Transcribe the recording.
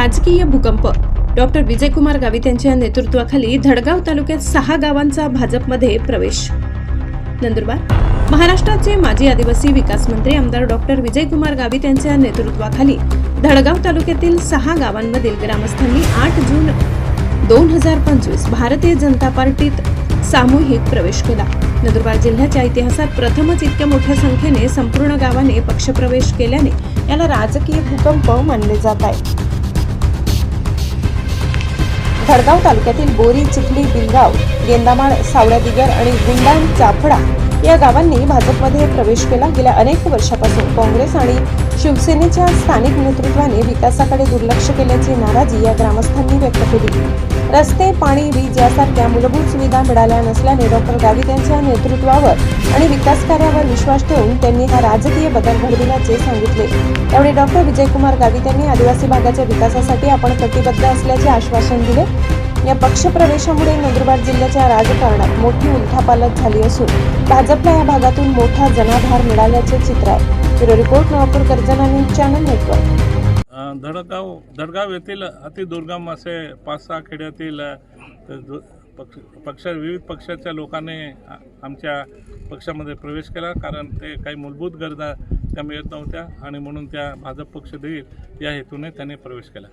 राजकीय भूकंप. डॉक्टर विजयकुमार गावित यांच्या नेतृत्वाखाली धडगाव तालुक्यात सहा गावांचा भाजपमध्ये प्रवेश. नंदुरबार. महाराष्ट्राचे माजी आदिवासी विकास मंत्री आमदार डॉक्टर विजयकुमार गावित यांच्या नेतृत्वाखाली धडगाव तालुक्यातील सहा गावांमधील ग्रामस्थांनी आठ जून दोन हजार पंचवीस भारतीय जनता पार्टीत सामूहिक प्रवेश केला. नंदुरबार जिल्ह्याच्या इतिहासात प्रथमच इतक्या मोठ्या संख्येने संपूर्ण गावाने पक्षप्रवेश केल्याने याला राजकीय भूकंप मानले जात आहे. खडगाव तालुक्यातील बोरी चिखली बिलगाव गेंदामाळ सावळ्यादिगर आणि गुंडाण चाफडा या गावांनी भाजपमध्ये प्रवेश केला. गेल्या अनेक वर्षापासून काँग्रेस आणि शिवसेनेच्या स्थानिक नेतृत्वाने विकासाकडे दुर्लक्ष केल्याची नाराजी या ग्रामस्थांनी व्यक्त केली. रस्ते पाणी वीज यासारख्या मूलभूत सुविधा मिळाल्या नसल्याने डॉक्टर गावित यांच्या नेतृत्वावर आणि विकास कार्यावर विश्वास ठेवून त्यांनी हा राजकीय बदल घडविल्याचे सांगितले. त्यावेळी डॉक्टर विजयकुमार गावित यांनी आदिवासी भागाच्या विकासासाठी आपण कटिबद्ध असल्याचे आश्वासन दिले. या पक्षप्रवेशामुळे नंदुरबार जिल्ह्याच्या राजकारणात मोठी उलथापालट झाली असून भाजपला या भागातून मोठा जनाधार मिळाल्याचे चित्र आहे. ब्युरो रिपोर्ट नवापूर कर्जन आणि चॅनल नेटवर्क. धडगाव धडगाव येथील अतिदुर्गम असे पाच सहा खेड्यातील पक्ष पक्ष विविध पक्षाच्या लोकांनी आमच्या पक्षामध्ये प्रवेश केला कारण ते काही मूलभूत गरजा त्या मिळत नव्हत्या आणि म्हणून त्या भाजप पक्ष देईल या हेतूने त्यांनी प्रवेश केला.